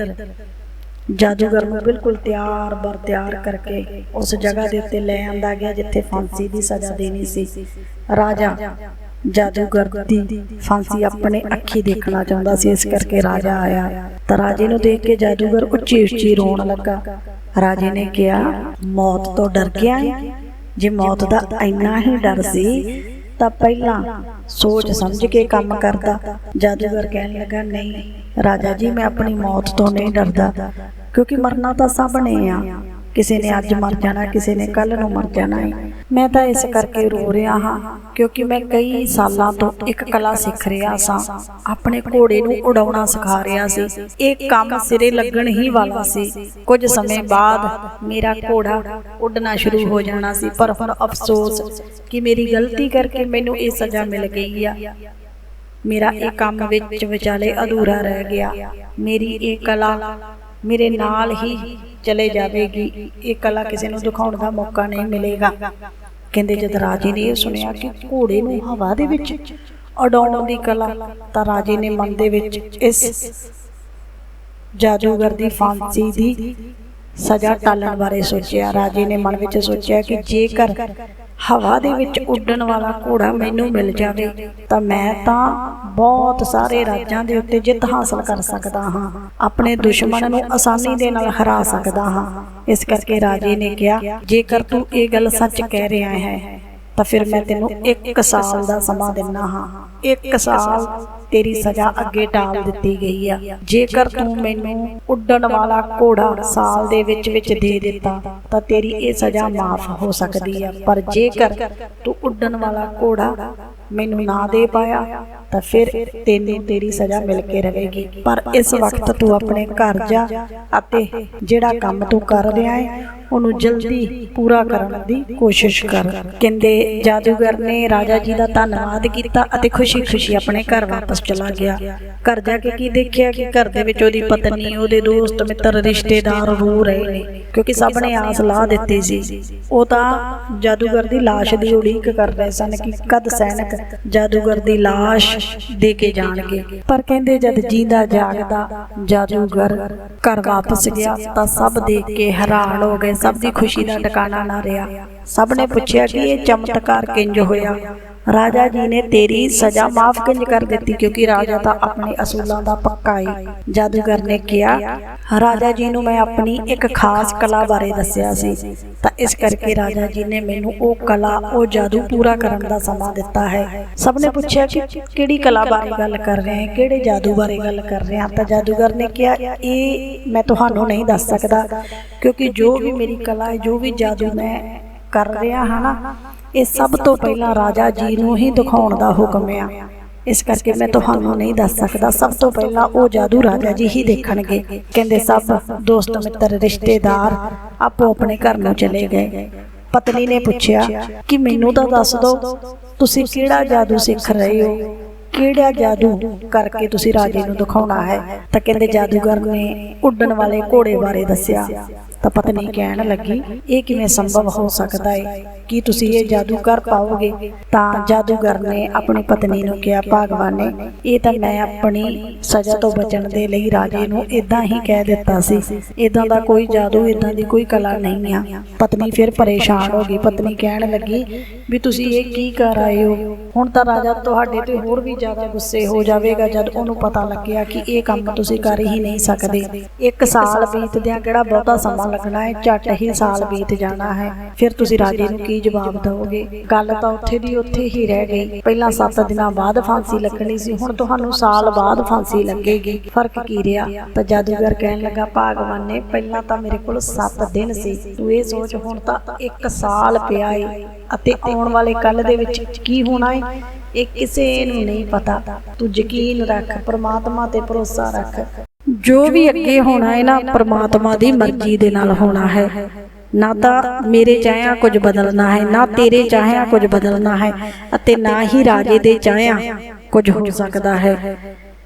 ਜਾਦੂਗਰ ਨੂੰ ਬਿਲਕੁਲ ਤਿਆਰ ਬਰ ਤਿਆਰ ਕਰਕੇ ਉਸ ਜਗ੍ਹਾ ਦੇ ਉੱਤੇ ਲੈ ਆਂਦਾ ਗਿਆ ਜਿੱਥੇ ਫਾਂਸੀ ਦੀ ਸਜ਼ਾ ਦੇਣੀ ਸੀ। ਰਾਜਾ ਜਾਦੂਗਰ ਦੀ ਫਾਂਸੀ ਆਪਣੇ ਅੱਖੀ ਦੇਖਣਾ ਚਾਹੁੰਦਾ ਸੀ, ਇਸ ਕਰਕੇ ਰਾਜਾ ਆਇਆ। ਤਾਂ ਰਾਜੇ ਨੂੰ ਦੇਖ ਕੇ ਜਾਦੂਗਰ ਉੱਚੀ ਉੱਚੀ ਰੋਣ ਲੱਗਾ। ਰਾਜੇ ਨੇ ਕਿਹਾ, ਮੌਤ ਤੋਂ ਡਰ ਗਿਆ ਹੈ ਜੇ ਮੌਤ ਦਾ ਇੰਨਾ ਹੀ ਡਰ ਸੀ, ਤਾਂ ਪਹਿਲਾਂ ਸੋਚ ਸਮਝ ਕੇ ਕੰਮ ਕਰਦਾ। ਜਾਦੂਗਰ ਕਹਿਣ ਲੱਗਾ, ਨਹੀਂ, ਰਾਜਾ ਜੀ, ਮੈਂ ਆਪਣੀ ਮੌਤ ਤੋਂ ਨਹੀਂ ਡਰਦਾ, ਕਿਉਂਕਿ ਮਰਨਾ ਤਾਂ ਸਭ ਨੇ ਆ। ਕਿਸੇ ਨੇ ਅੱਜ ਮਰ ਜਾਣਾ, ਕਿਸੇ ਨੇ ਕੱਲ ਨੂੰ ਮਰ ਜਾਣਾ ਹੈ ਮੈਂ ਤਾਂ ਇਸ ਕਰਕੇ ਰੋ ਰਿਹਾ ਹਾਂ, ਕਿਉਂਕਿ ਮੈਂ ਕਈ ਸਾਲਾਂ ਤੋਂ ਇੱਕ ਕਲਾ ਸਿੱਖ ਰਿਹਾ ਸਾਂ। ਆਪਣੇ ਘੋੜੇ ਨੂੰ ਉਡਾਉਣਾ ਸਿਖਾ ਰਿਹਾ ਸੀ। ਇਹ ਕੰਮ ਸਿਰੇ ਲੱਗਣ ਹੀ ਵਾਲਾ ਸੀ। ਕੁਝ ਸਮੇਂ ਬਾਅਦ ਮੇਰਾ ਘੋੜਾ ਉੱਡਣਾ ਸ਼ੁਰੂ ਹੋ ਜਾਣਾ ਸੀ। ਪਰ ਹੁਣ ਅਫਸੋਸ ਕਿ ਮੇਰੀ ਗਲਤੀ ਕਰਕੇ ਮੈਨੂੰ ਇਹ ਸਜ਼ਾ ਮਿਲ ਗਈ ਆ। ਮੇਰਾ ਇਹ ਕੰਮ ਵਿੱਚ ਵਿਚਾਲੇ ਅਧੂਰਾ ਰਹਿ ਗਿਆ। ਮੇਰੀ ਇਹ ਕਲਾ ਮੇਰੇ ਨਾਲ ਹੀ ਚਲੇ ਜਾਵੇਗੀ। ਇਹ ਕਲਾ ਕਿਸੇ ਨੂੰ ਦਿਖਾਉਣ ਦਾ ਮੌਕਾ ਨਹੀਂ ਮਿਲੇਗਾ। ਕਹਿੰਦੇ ਜਦ ਰਾਜੇ ਨੇ ਇਹ ਸੁਣਿਆ ਕਿ ਘੋੜੇ ਨੂੰ ਹਵਾ ਦੇ ਵਿੱਚ ਉਡਾਉਣ ਦੀ ਕਲਾ, ਤਾਂ ਰਾਜੇ ਨੇ ਮਨ ਦੇ ਵਿੱਚ ਇਸ ਜਾਦੂਗਰ ਦੀ ਫਾਂਸੀ ਦੀ ਸਜ਼ਾ ਟਾਲਣ ਬਾਰੇ ਸੋਚਿਆ। ਰਾਜੇ ਨੇ ਮਨ ਵਿੱਚ ਸੋਚਿਆ ਕਿ ਜੇਕਰ ਹਵਾ ਦੇ ਵਿੱਚ ਉੱਡਣ ਵਾਲਾ ਘੋੜਾ ਮੈਨੂੰ ਮਿਲ ਜਾਵੇ, ਤਾਂ ਮੈਂ ਤਾਂ ਬਹੁਤ ਸਾਰੇ ਰਾਜਾਂ ਦੇ ਉੱਤੇ ਜਿੱਤ ਹਾਸਲ ਕਰ ਸਕਦਾ ਹਾਂ। ਆਪਣੇ ਦੁਸ਼ਮਣ ਨੂੰ ਆਸਾਨੀ ਦੇ ਨਾਲ ਹਰਾ ਸਕਦਾ ਹਾਂ। ਇਸ ਕਰਕੇ ਰਾਜੇ ਨੇ ਕਿਹਾ, ਜੇਕਰ ਤੂੰ ਇਹ ਗੱਲ ਸੱਚ ਕਹਿ ਰਿਹਾ ਹੈ, ਤਾਂ ਫਿਰ ਮੈਂ ਤੈਨੂੰ 1 ਸਾਲ ਦਾ ਸਮਾਂ ਦਿੰਨਾ ਹਾਂ। 1 ਸਾਲ ਤੇਰੀ ਸਜ਼ਾ ਅੱਗੇ ਟਾਲ ਦਿੱਤੀ ਗਈ ਆ। ਜੇਕਰ ਤੂੰ ਮੈਨੂੰ ਉੱਡਣ ਵਾਲਾ ਘੋੜਾ ਸਾਲ ਦੇ ਵਿੱਚ ਵਿੱਚ ਦੇ ਦਿੱਤਾ, ਤਾਂ ਤੇਰੀ ਇਹ ਸਜ਼ਾ ਮਾਫ ਹੋ ਸਕਦੀ ਆ। ਪਰ ਜੇਕਰ ਤੂੰ ਉੱਡਣ ਵਾਲਾ ਘੋੜਾ ਮੈਨੂੰ ਨਾ ਦੇ ਪਾਇਆ, ਤਾਂ ਫਿਰ ਤੈਨੂੰ ਤੇਰੀ ਸਜ਼ਾ ਮਿਲ ਕੇ ਰਹੇਗੀ। ਪਰ ਇਸ ਵਕਤ ਤੂੰ ਆਪਣੇ ਘਰ ਜਾ ਅਤੇ ਜਿਹੜਾ ਕੰਮ ਤੂੰ ਕਰ ਰਿਹਾ ਹੈ ਉਹਨੂੰ ਜਲਦੀ ਪੂਰਾ ਕਰਨ ਦੀ ਕੋਸ਼ਿਸ਼ ਕਰ। ਕਹਿੰਦੇ, ਜਾਦੂਗਰ ਨੇ ਰਾਜਾ ਜੀ ਦਾ ਧੰਨਵਾਦ ਕੀਤਾ ਅਤੇ ਖੁਸ਼ ਖੁਸ਼ੀ-ਖੁਸ਼ੀ ਆਪਣੇ ਘਰ ਵਾਪਸ ਚਲਾ ਗਿਆ। ਘਰ ਜਾ ਕੇ ਕੀ ਦੇਖਿਆ ਕਿ ਘਰ ਦੇ ਵਿੱਚ ਉਹਦੀ ਪਤਨੀ, ਉਹਦੇ ਦੋਸਤ, ਮਿੱਤਰ, ਰਿਸ਼ਤੇਦਾਰ ਰੋ ਰਹੇ ਨੇ, ਕਿਉਂਕਿ ਸਭ ਨੇ ਆਸ ਲਾ ਦਿੱਤੀ ਸੀ। ਉਹ ਤਾਂ ਜਾਦੂਗਰ ਦੀ ਲਾਸ਼ ਦੀ ਉਡੀਕ ਕਰ ਰਹੇ ਸਨ ਕਿ ਕਦ ਸੈਨਿਕ ਜਾਦੂਗਰ ਦੀ ਲਾਸ਼ ਦੇ ਕੇ ਜਾਣਗੇ। ਪਰ ਕਹਿੰਦੇ ਜਦ ਜੀਂਦਾ ਜਾਗਦਾ, ਜਾਦੂਗਰ ਘਰ ਵਾਪਸ ਗਿਆ ਤਾਂ ਸਭ ਦੇਖ ਕੇ ਹੈਰਾਨ ਹੋ ਗਏ। ਸਭ ਦੀ ਖੁਸ਼ੀ ਦਾ ਟਿਕਾਣਾ ਨਾ ਰਿਹਾ। ਸਭ ਨੇ ਪੁੱਛਿਆ ਕਿ ਇਹ ਚਮਤਕਾਰ ਕਿੰਜ ਹੋਇਆ? ਰਾਜਾ ਜੀ ਨੇ ਤੇਰੀ ਸਜ਼ਾ ਮਾਫ ਕਿੰਜ ਕਰ ਦਿੱਤੀ? ਕਿਉਂਕਿ ਰਾਜਾ ਤਾਂ ਆਪਣੇ ਅਸੂਲਾਂ ਦਾ ਪੱਕਾ ਹੈ ਜਾਦੂਗਰ ਨੇ ਕਿਹਾ, ਰਾਜਾ ਜੀ ਨੂੰ ਮੈਂ ਆਪਣੀ ਇੱਕ ਖਾਸ ਕਲਾ ਬਾਰੇ ਦੱਸਿਆ ਸੀ। ਤਾਂ ਇਸ ਕਰਕੇ ਰਾਜਾ ਜੀ ਨੇ ਮੈਨੂੰ ਉਹ ਕਲਾ, ਉਹ ਜਾਦੂ ਪੂਰਾ ਕਰਨ ਦਾ ਸਮਾਂ ਦਿੱਤਾ ਹੈ। ਸਭ ਨੇ ਪੁੱਛਿਆ ਕਿ ਕਿਹੜੀ ਕਲਾ ਬਾਰੇ ਗੱਲ ਕਰ ਰਹੇ ਹੈ? ਕਿਹੜੇ ਜਾਦੂ ਬਾਰੇ ਗੱਲ ਕਰ ਰਹੇ ਹਾਂ? ਤਾਂ ਜਾਦੂਗਰ ਨੇ ਕਿਹਾ, ਇਹ ਮੈਂ ਤੁਹਾਨੂੰ ਨਹੀਂ ਦੱਸ ਸਕਦਾ। ਕਿਉਂਕਿ ਜੋ ਵੀ ਮੇਰੀ ਕਲਾ ਹੈ, ਜੋ ਵੀ ਜਾਦੂ ਮੈਂ ਕਰ ਰਿਹਾ ਹਾਂ ਨਾ ਇਹ ਸਭ ਤੋਂ ਪਹਿਲਾਂ ਰਾਜਾ ਜੀ ਨੂੰ ਹੀ ਦਿਖਾਉਣ ਦਾ ਹੁਕਮ ਆ। ਇਸ ਕਰਕੇ ਮੈਂ ਤੁਹਾਨੂੰ ਨਹੀਂ ਦੱਸ ਸਕਦਾ। ਸਭ ਤੋਂ ਪਹਿਲਾਂ ਉਹ ਜਾਦੂ ਰਾਜਾ ਜੀ ਹੀ ਦੇਖਣਗੇ। ਕਹਿੰਦੇ, ਸਭ ਦੋਸਤ ਮਿੱਤਰ, ਰਿਸ਼ਤੇਦਾਰ ਆਪੋ ਆਪਣੇ ਘਰ ਨੂੰ ਚਲੇ ਗਏ। ਪਤਨੀ ਨੇ ਪੁੱਛਿਆ, ਕਿ ਮੈਨੂੰ ਤਾਂ ਦੱਸ ਦਿਓ ਤੁਸੀਂ ਕਿਹੜਾ ਜਾਦੂ ਸਿੱਖ ਰਹੇ ਹੋ? ਕਿਹੜਾ ਜਾਦੂ ਕਰਕੇ ਤੁਸੀਂ ਰਾਜੇ ਨੂੰ ਦਿਖਾਉਣਾ ਹੈ? ਤਾਂ ਕਹਿੰਦੇ, ਜਾਦੂਗਰ ਨੇ ਉੱਡਣ ਵਾਲੇ ਘੋੜੇ ਬਾਰੇ ਦੱਸਿਆ। ਤਾਂ ਪਤਨੀ ਕਹਿਣ ਲੱਗੀ, ਇਹ ਕਿਵੇਂ ਸੰਭਵ ਹੋ ਸਕਦਾ ਹੈ ਕੀ ਤੁਸੀਂ ਇਹ ਜਾਦੂ ਕਰ ਪਾਓਗੇ? ਤਾਂ ਜਾਦੂਗਰ ਨੇ ਆਪਣੀ ਪਤਨੀ ਨੂੰ ਕਿਹਾ, ਭਗਵਾਨ ਨੇ ਇਹ ਤਾਂ ਮੈਂ ਆਪਣੀ ਸਜ਼ਾ ਤੋਂ ਬਚਣ ਦੇ ਲਈ ਰਾਜੇ ਨੂੰ ਇਦਾਂ ਹੀ ਕਹਿ ਦਿੱਤਾ ਸੀ। ਇਦਾਂ ਦਾ ਕੋਈ ਜਾਦੂ ਇਦਾਂ ਦੀ ਕੋਈ ਕਲਾ ਨਹੀਂ ਆ। ਪਤਨੀ ਫਿਰ ਪਰੇਸ਼ਾਨ ਹੋ ਗਈ। ਪਤਨੀ ਕਹਿਣ ਲੱਗੀ ਵੀ ਤੁਸੀਂ ਇਹ ਕੀ ਕਰ ਆਏ ਹੋ? ਹੁਣ ਤਾਂ ਰਾਜਾ ਤੁਹਾਡੇ ਤੇ ਹੋਰ ਵੀ ਜ਼ਿਆਦਾ ਗੁੱਸੇ ਹੋ ਜਾਵੇਗਾ ਜਦ ਉਹਨੂੰ ਪਤਾ ਲੱਗਿਆ ਕਿ ਇਹ ਕੰਮ ਤੁਸੀਂ ਕਰ ਹੀ ਨਹੀਂ ਸਕਦੇ। ਇੱਕ ਸਾਲ ਬੀਤਦਿਆਂ ਕਿਹੜਾ ਬਹੁਤਾ ਸਮਾਂ ਲੱਗਣਾ ਹੈ? ਝੱਟ ਹੀ ਸਾਲ ਬੀਤ ਜਾਣਾ ਹੈ। ਫਿਰ ਤੁਸੀਂ ਰਾਜੇ ਨੂੰ ਕੀ ਜਵਾਬ ਦਿਓਗੇ ਗੱਲ ਤਾਂ ਉੱਥੇ ਦੀ ਉੱਥੇ ਹੀ ਰਹਿ ਗਈ। ਪਹਿਲਾਂ 7 ਦਿਨਾਂ ਬਾਅਦ ਫਾਂਸੀ ਲੱਗਣੀ ਸੀ, ਹੁਣ ਤੁਹਾਨੂੰ ਸਾਲ ਬਾਅਦ ਫਾਂਸੀ ਲੱਗੇਗੀ। ਫ਼ਰਕ ਕੀ ਰਿਹਾ? ਤਾਂ ਜਾਦੂਗਰ ਕਹਿਣ ਲੱਗਾ, ਭਾਗਵਾਨ ਨੇ, ਪਹਿਲਾਂ ਤਾਂ ਮੇਰੇ ਕੋਲ 7 ਦਿਨ ਸੀ। ਤੂੰ ਇਹ ਸੋਚ, ਹੁਣ ਤਾਂ 1 ਸਾਲ ਪਿਆ ਏ। ਅਤੇ ਆਉਣ ਵਾਲੇ ਕੱਲ ਦੇ ਵਿੱਚ ਕੀ ਹੋਣਾ ਏ ਇਹ ਕਿਸੇ ਨੂੰ ਨਹੀਂ ਪਤਾ। ਤੂੰ ਯਕੀਨ ਰੱਖ ਪ੍ਰਮਾਤਮਾ ਤੇ ਭਰੋਸਾ ਰੱਖ। ਜੋ ਵੀ ਅੱਗੇ ਹੋਣਾ ਹੈ ਨਾ ਪ੍ਰਮਾਤਮਾ ਦੀ ਮਰਜ਼ੀ ਦੇ ਨਾਲ ਹੋਣਾ ਹੈ। ਨਾ ਤਾਂ ਮੇਰੇ ਚਾਹਿਆ ਕੁਝ ਬਦਲਣਾ ਹੈ ਨਾ ਤੇਰੇ ਚਾਹਿਆ ਕੁਝ ਬਦਲਣਾ ਹੈ ਅਤੇ ਨਾ ਹੀ ਰਾਜੇ ਦੇ ਚਾਹਿਆ ਕੁਝ ਹੋ ਸਕਦਾ ਹੈ।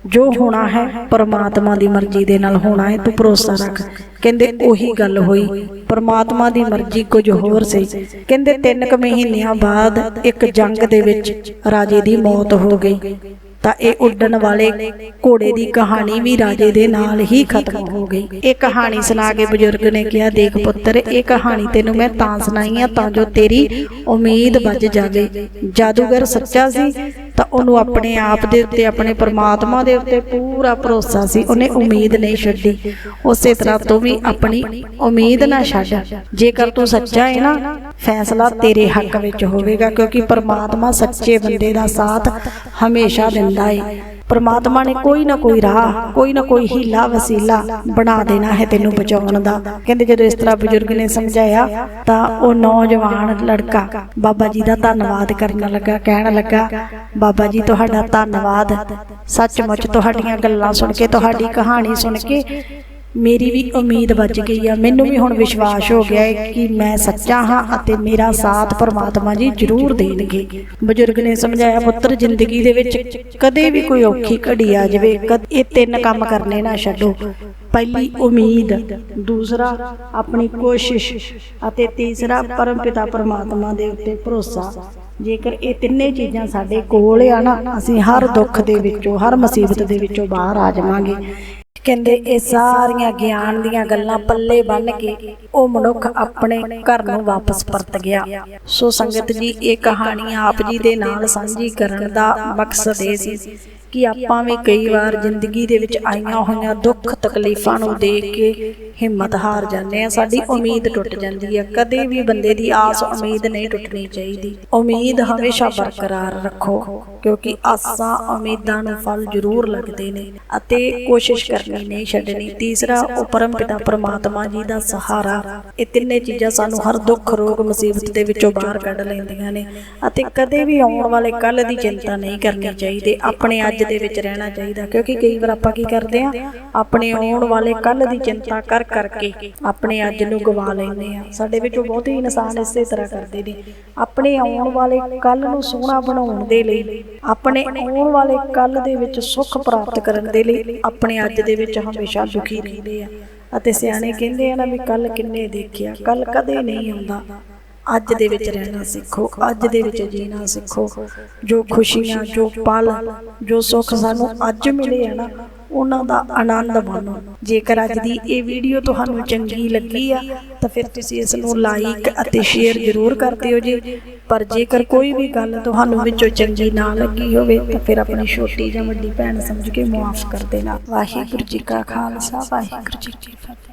ਜੋ ਹੋਣਾ ਹੈ, ਪਰਮਾਤਮਾ ਦੀ ਮਰਜ਼ੀ ਦੇ ਨਾਲ ਹੋਣਾ ਹੈ, ਤੂੰ ਭਰੋਸਾ ਰੱਖ। ਕਹਿੰਦੇ ਉਹੀ ਗੱਲ ਹੋਈ, ਪਰਮਾਤਮਾ ਦੀ ਮਰਜ਼ੀ ਕੁਝ ਹੋਰ ਸੀ। ਕਹਿੰਦੇ 3 ਕੁ ਮਹੀਨਿਆਂ ਬਾਅਦ ਇੱਕ ਜੰਗ ਦੇ ਵਿੱਚ ਰਾਜੇ ਦੀ ਮੌਤ ਹੋ ਗਈ। ਤਾਂ ਇਹ ਉੱਡਣ ਵਾਲੇ ਘੋੜੇ ਦੀ ਕਹਾਣੀ ਵੀ ਰਾਜੇ ਦੇ ਨਾਲ ਹੀ ਖਤਮ ਹੋ ਗਈ। ਇਹ ਕਹਾਣੀ ਸੁਣਾ ਕੇ ਬਜ਼ੁਰਗ ਨੇ ਕਿਹਾ, ਦੇਖ ਪੁੱਤਰ, ਇਹ ਕਹਾਣੀ ਤੈਨੂੰ ਮੈਂ ਤਾਂ ਸੁਣਾਈ ਆ, ਤਾਂ ਜੋ ਤੇਰੀ ਉਮੀਦ ਵੱਜ ਜਾਵੇ। ਜਾਦੂਗਰ ਸੱਚਾ ਸੀ ਤਾਂ ਉਹਨੂੰ ਆਪਣੇ ਆਪ ਦੇ ਉੱਤੇ, ਆਪਣੇ ਪਰਮਾਤਮਾ ਦੇ ਉੱਤੇ ਪੂਰਾ ਭਰੋਸਾ ਸੀ। ਉਹਨੇ ਉਮੀਦ ਨਹੀਂ ਛੱਡੀ। ਉਸੇ ਤਰ੍ਹਾਂ ਤੂੰ ਵੀ ਆਪਣੀ ਉਮੀਦ ਨਾ ਛੱਡ। ਜੇਕਰ ਤੂੰ ਸੱਚਾ ਹੈ ਨਾ, ਫੈਸਲਾ ਤੇਰੇ ਹੱਕ ਵਿੱਚ ਹੋਵੇਗਾ, ਕਿਉਂਕਿ ਪਰਮਾਤਮਾ ਸੱਚੇ ਬੰਦੇ ਦਾ ਸਾਥ ਹਮੇਸ਼ਾ ਦਿੰਦਾ ਹੈ ਪਰਮਾਤਮਾ ਨੇ ਕੋਈ ਨਾ ਕੋਈ ਰਾਹ, ਕੋਈ ਨਾ ਕੋਈ ਹੀਲਾ ਵਸੀਲਾ ਬਣਾ ਦੇਣਾ ਹੈ ਤੈਨੂੰ ਬਚਾਉਣ ਦਾ। ਕਹਿੰਦੇ ਜਦੋਂ ਇਸ ਤਰ੍ਹਾਂ ਬਜ਼ੁਰਗ ਨੇ ਸਮਝਾਇਆ, ਤਾਂ ਉਹ ਨੌਜਵਾਨ ਲੜਕਾ ਬਾਬਾ ਜੀ ਦਾ ਧੰਨਵਾਦ ਕਰਨ ਲੱਗਾ, ਕਹਿਣ ਲੱਗਾ, ਬਾਬਾ ਜੀ, ਤੁਹਾਡਾ ਧੰਨਵਾਦ। ਸੱਚਮੁੱਚ ਤੁਹਾਡੀਆਂ ਗੱਲਾਂ ਸੁਣ ਕੇ, ਤੁਹਾਡੀ ਕਹਾਣੀ ਸੁਣ ਕੇ ਮੇਰੀ ਵੀ ਉਮੀਦ ਵੱਜ ਗਈ ਆ ਮੈਨੂੰ ਵੀ ਹੁਣ ਵਿਸ਼ਵਾਸ ਹੋ ਗਿਆ ਹੈ ਕਿ ਮੈਂ ਸੱਚਾ ਹਾਂ ਅਤੇ ਮੇਰਾ ਸਾਥ ਪਰਮਾਤਮਾ ਜੀ ਜ਼ਰੂਰ ਦੇਣਗੇ। ਬਜ਼ੁਰਗ ਨੇ ਸਮਝਾਇਆ ਪੁੱਤਰ ਜ਼ਿੰਦਗੀ ਦੇ ਵਿੱਚ ਕਦੇ ਵੀ ਕੋਈ ਔਖੀ ਘੜੀ ਆ ਜਾਵੇ ਇਹ ਤਿੰਨ ਕੰਮ ਕਰਨੇ ਨਾ ਛੱਡੋ। ਪਹਿਲੀ ਉਮੀਦ ਦੂਸਰਾ ਆਪਣੀ ਕੋਸ਼ਿਸ਼ ਅਤੇ ਤੀਸਰਾ ਪਰਮਪਿਤਾ ਪਰਮਾਤਮਾ ਦੇ ਉੱਤੇ ਭਰੋਸਾ। ਜੇਕਰ ਇਹ ਤਿੰਨੇ ਚੀਜ਼ਾਂ ਸਾਡੇ ਕੋਲ ਆ ਨਾ ਅਸੀਂ ਹਰ ਦੁੱਖ ਦੇ ਵਿੱਚੋਂ ਹਰ ਮੁਸੀਬਤ ਦੇ ਵਿੱਚੋਂ ਬਾਹਰ ਆ ਜਾਵਾਂਗੇ। ਕਹਿੰਦੇ ਇਹ ਸਾਰੀਆਂ ਗਿਆਨ ਦੀਆਂ ਗੱਲਾਂ ਪੱਲੇ ਬੰਨ ਕੇ ਉਹ ਮਨੁੱਖ ਆਪਣੇ ਘਰ ਨੂੰ ਵਾਪਸ ਪਰਤ ਗਿਆ। ਸੋ ਸੰਗਤ ਜੀ, ਇਹ ਕਹਾਣੀ ਆਪ ਜੀ ਦੇ ਨਾਲ ਸਾਂਝੀ ਕਰਨ ਦਾ ਮਕਸਦ ਇਹ ਸੀ ਕਿ ਆਪਾਂ ਵੀ ਕਈ ਵਾਰ ਜ਼ਿੰਦਗੀ ਦੇ ਵਿੱਚ ਆਈਆਂ ਹੋਈਆਂ ਦੁੱਖ ਤਕਲੀਫਾਂ ਨੂੰ ਦੇਖ ਕੇ ਹਿੰਮਤ ਹਾਰ ਜਾਂਦੇ ਆ ਸਾਡੀ ਉਮੀਦ ਟੁੱਟ ਜਾਂਦੀ ਹੈ। ਕਦੇ ਵੀ ਬੰਦੇ ਦੀ ਆਸ ਉਮੀਦ ਨਹੀਂ ਟੁੱਟਣੀ ਚਾਹੀਦੀ। ਉਮੀਦ ਹਮੇਸ਼ਾ ਬਰਕਰਾਰ ਰੱਖੋ ਕਿਉਂਕਿ ਆਸਾਂ ਉਮੀਦਾਂ ਨੂੰ ਫਲ ਜ਼ਰੂਰ ਲੱਗਦੇ ਨੇ ਅਤੇ ਕੋਸ਼ਿਸ਼ ਕਰਨੀ ਨਹੀਂ ਛੱਡਣੀ। ਤੀਸਰਾ ਉਹ ਪਰਮ ਪਿਤਾ ਪ੍ਰਮਾਤਮਾ ਜੀ ਦਾ ਸਹਾਰਾ। ਇਹ ਤਿੰਨੇ ਚੀਜ਼ਾਂ ਸਾਨੂੰ ਹਰ ਦੁੱਖ ਰੋਗ ਮੁਸੀਬਤ ਦੇ ਵਿੱਚੋਂ ਬਾਹਰ ਕੱਢ ਲੈਂਦੀਆਂ ਨੇ। ਅਤੇ ਕਦੇ ਵੀ ਆਉਣ ਵਾਲੇ ਕੱਲ ਦੀ ਚਿੰਤਾ ਨਹੀਂ ਕਰਨੀ ਚਾਹੀਦੀ ਆਪਣੇ ਅੱਜ ਦੇ ਵਿੱਚ ਰਹਿਣਾ ਚਾਹੀਦਾ। ਕਿਉਂਕਿ ਕਈ ਵਾਰ ਆਪਾਂ ਕੀ ਕਰਦੇ ਆ ਆਪਣੇ ਆਉਣ ਵਾਲੇ ਕੱਲ ਦੀ ਚਿੰਤਾ ਕਰ ਕਰਕੇ ਆਪਣੇ ਅੱਜ ਨੂੰ ਗਵਾ ਲੈਂਦੇ ਆ ਸਾਡੇ ਵਿੱਚੋਂ ਬਹੁਤੇ ਇਨਸਾਨ ਇਸੇ ਤਰ੍ਹਾਂ ਕਰਦੇ ਨੇ। ਆਪਣੇ ਆਉਣ ਵਾਲੇ ਕੱਲ ਨੂੰ ਸੋਹਣਾ ਬਣਾਉਣ ਦੇ ਲਈ, ਆਪਣੇ ਆਉਣ ਵਾਲੇ ਕੱਲ ਦੇ ਵਿੱਚ ਸੁੱਖ ਪ੍ਰਾਪਤ ਕਰਨ ਦੇ ਲਈ ਆਪਣੇ ਅੱਜ ਦੇ ਵਿੱਚ ਹਮੇਸ਼ਾ ਦੁਖੀ ਰਹਿੰਦੇ ਆ। ਅਤੇ ਸਿਆਣੇ ਕਹਿੰਦੇ ਆ ਨਾ ਵੀ ਕੱਲ ਕਿੰਨੇ ਦੇਖਿਆ ਕੱਲ ਕਦੇ ਨਹੀਂ ਆਉਂਦਾ। ਅੱਜ ਦੇ ਵਿੱਚ ਰਹਿਣਾ ਸਿੱਖੋ, ਅੱਜ ਦੇ ਵਿੱਚ ਜੀਣਾ ਸਿੱਖੋ। ਜੋ ਖੁਸ਼ੀਆਂ, ਜੋ ਪਲ, ਜੋ ਸੁੱਖ ਸਾਨੂੰ ਅੱਜ ਮਿਲੇ ਆ ਨਾ ਉਹਨਾਂ ਦਾ ਆਨੰਦ ਮਾਣੋ। ਜੇਕਰ ਅੱਜ ਦੀ ਇਹ ਵੀਡੀਓ ਤੁਹਾਨੂੰ ਚੰਗੀ ਲੱਗੀ ਆ, ਤਾਂ ਫਿਰ ਤੁਸੀਂ ਇਸ ਨੂੰ ਲਾਈਕ ਅਤੇ ਸ਼ੇਅਰ ਜ਼ਰੂਰ ਕਰ ਦਿਓ ਜੀ। ਪਰ ਜੇਕਰ ਕੋਈ ਵੀ ਗੱਲ ਤੁਹਾਨੂੰ ਵਿੱਚੋਂ ਚੰਗੀ ਨਾ ਲੱਗੀ ਹੋਵੇ, ਤਾਂ ਫਿਰ ਆਪਣੀ ਛੋਟੀ ਜਾਂ ਵੱਡੀ ਭੈਣ ਸਮਝ ਕੇ ਮਾਫ ਕਰ ਦੇਣਾ। ਵਾਹਿਗੁਰੂ ਜੀ ਕਾ ਖਾਲਸਾ, ਵਾਹਿਗੁਰੂ ਜੀ ਕੀ ਫਤਿਹ।